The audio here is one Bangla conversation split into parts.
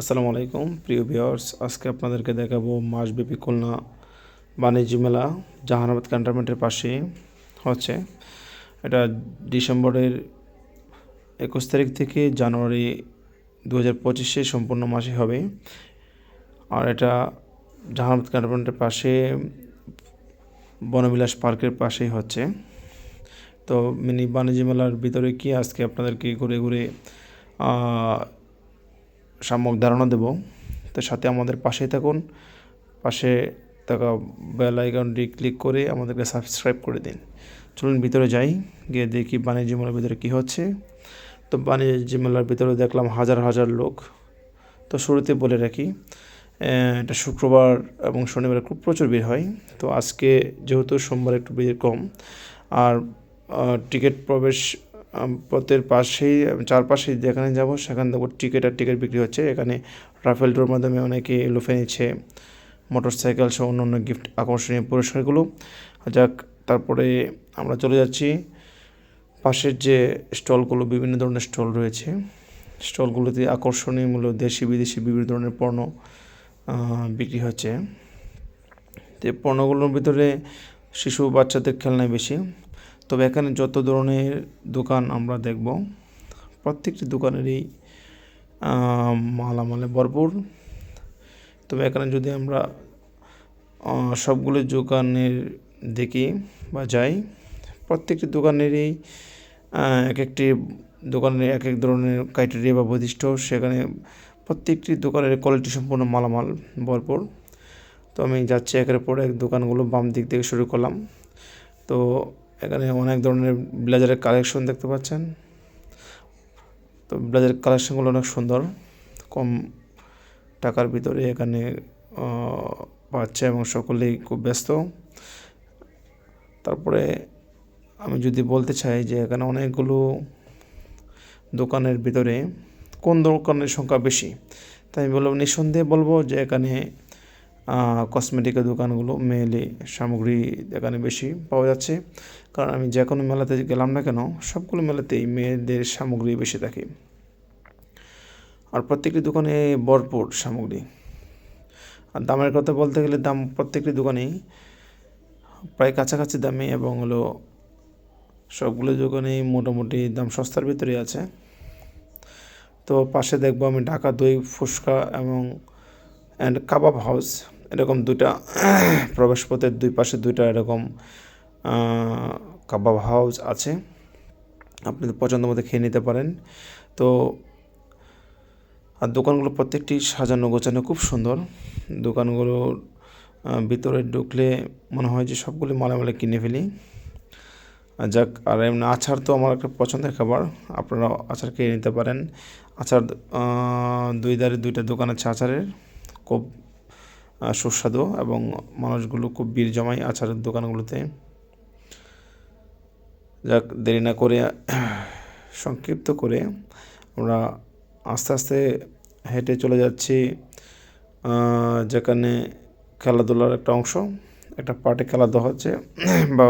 আসসালামু আলাইকুম। প্রিয় ভিউয়ার্স, আজকে আপনাদেরকে দেখাবো মাসব্যাপী খুলনা বাণিজ্য মেলা জাহানাবাদ ক্যান্টনমেন্টের পাশে হচ্ছে। এটা ডিসেম্বরের একুশ তারিখ থেকে জানুয়ারি দু হাজার পঁচিশে সম্পূর্ণ মাসে হবে। আর এটা জাহানাবাদ ক্যান্টনমেন্টের পাশে বনবিলাস পার্কের পাশেই হচ্ছে। তো মিনি বাণিজ্য মেলার ভিতরে কি আজকে আপনাদেরকে ঘুরে ঘুরে সাময়িক ধারণা দেব। তো সাথে আমাদের পাশেই থাকুন। পাশে থাকা বেল আইকনটি ক্লিক করে আমাদেরকে সাবস্ক্রাইব করে দিন। চলুন ভিতরে যাই, গিয়ে দেখি বাণিজ্য মেলার ভিতরে কী হচ্ছে। তো বাণিজ্য মেলার ভিতরে দেখলাম হাজার হাজার লোক। তো শুরুতে বলে রাখি এটা শুক্রবার এবং শনিবার খুব প্রচুর ভিড় হয়। তো আজকে যেহেতু সোমবার একটু ভিড় কম, আর টিকিট প্রবেশ পথের পাশেই চারপাশে যেখানে যাব, সেখানে দেখব টিকিট আর টিকিট বিক্রি হচ্ছে। এখানে রাফেল ড্রোর মাধ্যমে অনেকে লুফে নিচ্ছে মোটর সাইকেল সহ অন্য অন্য গিফট আকর্ষণীয় পুরস্কারগুলো। যাক, তারপরে আমরা চলে যাচ্ছি। পাশের যে স্টলগুলো, বিভিন্ন ধরনের স্টল রয়েছে। স্টলগুলোতে আকর্ষণীয় মূল্য দেশি, বিদেশি বিভিন্ন ধরনের পণ্য বিক্রি হচ্ছে। তো পণ্যগুলোর ভিতরে শিশু বাচ্চাদের খেলনায় বেশি। তবে এখানে যত ধরনের দোকান আমরা দেখব, প্রত্যেকটি দোকানেরই মালামালে ভরপুর। তবে এখানে যদি আমরা সবগুলো দোকানের দেখি বা যাই, প্রত্যেকটি দোকানেরই এক একটি দোকানের এক এক ধরনের ক্রাইটেরিয়া বা বৈশিষ্ট্য, সেখানে প্রত্যেকটি দোকানের কোয়ালিটি সম্পূর্ণ মালামাল ভরপুর। তো আমি যাচ্ছি একের পর এক দোকানগুলো বাম দিক থেকে শুরু করলাম। তো এখানে অনেক ধরনের ব্লেজারের কালেকশন দেখতে পাচ্ছেন। তো ব্লেজারের কালেকশনগুলো অনেক সুন্দর, কম টাকার ভিতরে এখানে পাচ্ছে এবং সকলেই খুব ব্যস্ত। তারপরে আমি যদি বলতে চাই যে এখানে অনেকগুলো দোকানের ভিতরে কোন দোকানের সংখ্যা বেশি, তাই আমি বলব নিঃসন্দেহে বলব যে এখানে কসমেটিকের দোকানগুলো মেয়েলি সামগ্রী এখানে বেশি পাওয়া যাচ্ছে। কারণ আমি যে কোনো মেলাতে গেলাম না কেন, সবগুলো মেলাতেই মেয়েদের সামগ্রী বেশি থাকে। আর প্রত্যেকটি দোকানে ভরপুর সামগ্রী। আর দামের কথা বলতে গেলে দাম প্রত্যেকটি দোকানেই প্রায় কাছাকাছি দামে এবং হলো সবগুলো দোকানেই মোটামুটি দাম সস্তার ভিতরে আছে। তো পাশে দেখব আমি ঢাকা দই ফুচকা এবং অ্যান্ড কাবাব হাউস এরকম দুইটা প্রবেশপথের দুই পাশে দুইটা এরকম কাবাব হাউস আছে। আপনাদের পছন্দ মতো খেয়ে নিতে পারেন। তো, আর দোকানগুলো প্রত্যেকটি সাজানো গোছানো খুব সুন্দর। দোকানগুলোর ভিতরে ঢুকলে মনে হয় যে সবগুলো মালামালে কিনে ফেলি। যাক, আর এমনি আচার তো আমার একটা পছন্দের খাবার। আপনারা আচার খেয়ে নিতে পারেন। আচার দুই ধারে দুইটা দোকান আছে আচারের। খুব সুস্বাদু এবং মানুষগুলো খুব ভিড় জমায় আচারের দোকানগুলোতে। যাক দেরি না করে সংক্ষিপ্ত করে আমরা আস্তে আস্তে হেঁটে চলে যাচ্ছি যেখানে খেলাধুলার একটা অংশ একটা পার্টে খেলাধুলা হচ্ছে। বা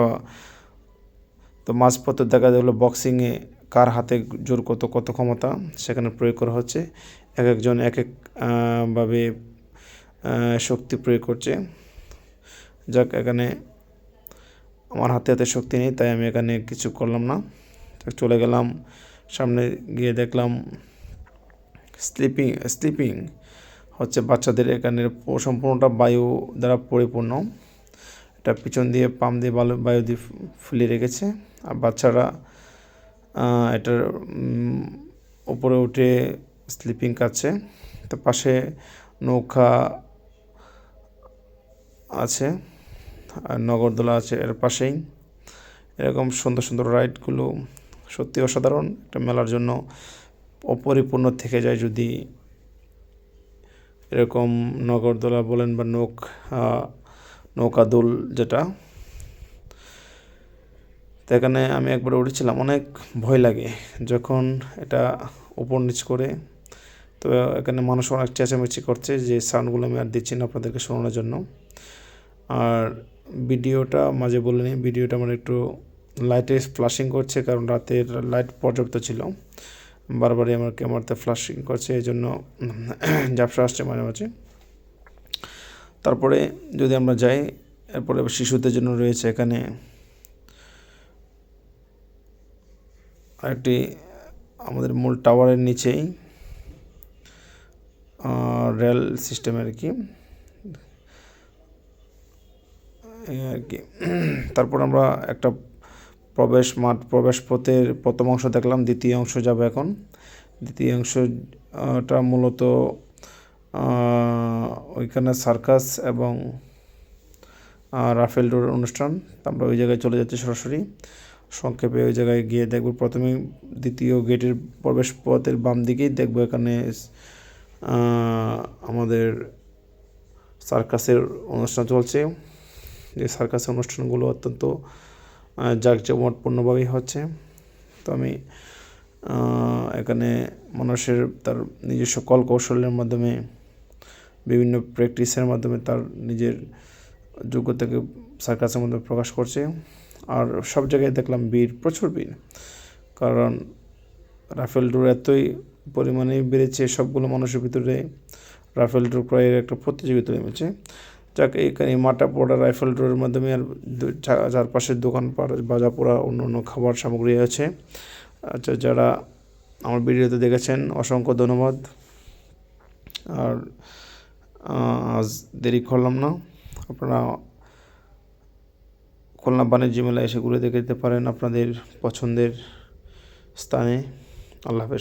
তো মাঝপথে দেখা গেলো বক্সিংয়ে কার হাতে জোর কত কত ক্ষমতা সেখানে প্রয়োগ করা হচ্ছে। এক একজন এক এক আহ, ভাবে আহ, শক্তি প্রয়োগ করছে। যাক, এখানে আমার হাতে হাতে শক্তি নেই, তাই আমি এখানে কিছু করলাম না। চলে গেলাম। সামনে গিয়ে দেখলাম স্লিপিং স্লিপিং হচ্ছে বাচ্চাদের এখানে সম্পূর্ণটা বায়ু দ্বারা পরিপূর্ণ। এটা পিছন দিয়ে, পাম দিয়ে বালু, বায়ু দিয়ে ফু- ফুলিয়ে রেখেছে। আর বাচ্চারা এটার উপরে উঠে স্লিপিং কাটছে। তো পাশে নৌকা আছে, আর নগরদোলা আছে এর পাশেই। এরকম সুন্দর সুন্দর রাইডগুলো সত্যি অসাধারণ। একটা মেলার জন্য অপরিপূর্ণ থেকে যায় যদি এরকম নগরদোলা বলেন বা নৌক নৌকাদোল যেটা। তো এখানে আমি একবার উঠেছিলাম, অনেক ভয় লাগে যখন এটা উপর নিচ করে। তো এখানে মানুষ অনেক চেঁচামেচি করছে যে সাউন্ডগুলো আমি আর দিচ্ছি না আপনাদেরকে শোনানোর জন্য। আর ভিডিওটা মাঝে বলে নিই, ভিডিওটা আমার একটু লাইটে ফ্লাশিং করছে কারণ রাতের লাইট পর্যাপ্ত ছিল। বারবারই আমার ক্যামেরাতে ফ্লাশিং করছে, এই জন্য ঝাপসা আসছে মাঝে মাঝে। তারপরে যদি আমরা যাই, এরপরে শিশুদের জন্য রয়েছে এখানে আরেকটি আমাদের মূল টাওয়ারের নিচেই রেল সিস্টেম আর কি এই আর কি। তারপর আমরা একটা প্রবেশ মাঠ প্রবেশ পথের প্রথম অংশ দেখলাম, দ্বিতীয় অংশ যাবে এখন। দ্বিতীয় অংশটা মূলত ওইখানে সার্কাস এবং রাফেল ডোর অনুষ্ঠান। আমরা ওই জায়গায় চলে যাচ্ছি সরাসরি। সংক্ষেপে ওই জায়গায় গিয়ে দেখব প্রথমে দ্বিতীয় গেটের প্রবেশ পথের বাম দিকেই দেখব এখানে আমাদের সার্কাসের অনুষ্ঠান চলছে। যে সার্কাসের অনুষ্ঠানগুলো অত্যন্ত জাঁকজমটপূর্ণভাবেই হচ্ছে। তো আমি এখানে মানুষের তার নিজস্ব কল কৌশলের মাধ্যমে, বিভিন্ন প্র্যাকটিসের মাধ্যমে তার নিজের যোগ্যতাকে সার্কাসের মধ্যে প্রকাশ করছে। আর সব জায়গায় দেখলাম ভিড়, প্রচুর ভিড়। কারণ রাফেল ডোর এতই পরিমাণে বেড়েছে, সবগুলো মানুষের ভিতরে রাফেল ডোর ক্রয়ের একটা প্রতিযোগিতা নেমেছে। যাক এখানে মাটা পোড়া রাইফেল ডোরের মাধ্যমে আর চারপাশের দোকানপাট বাজা পোড়া অন্য অন্য খাবার সামগ্রী আছে। আচ্ছা যারা আমার ভিডিওতে দেখেছেন, অসংখ্য ধন্যবাদ। আর আজ দেরি করলাম না। আপনারা খুলনা বাণিজ্য মেলায় এসে ঘুরে দেখে যেতে পারেন আপনাদের পছন্দের স্থানে। আল্লাহ হাফেজ।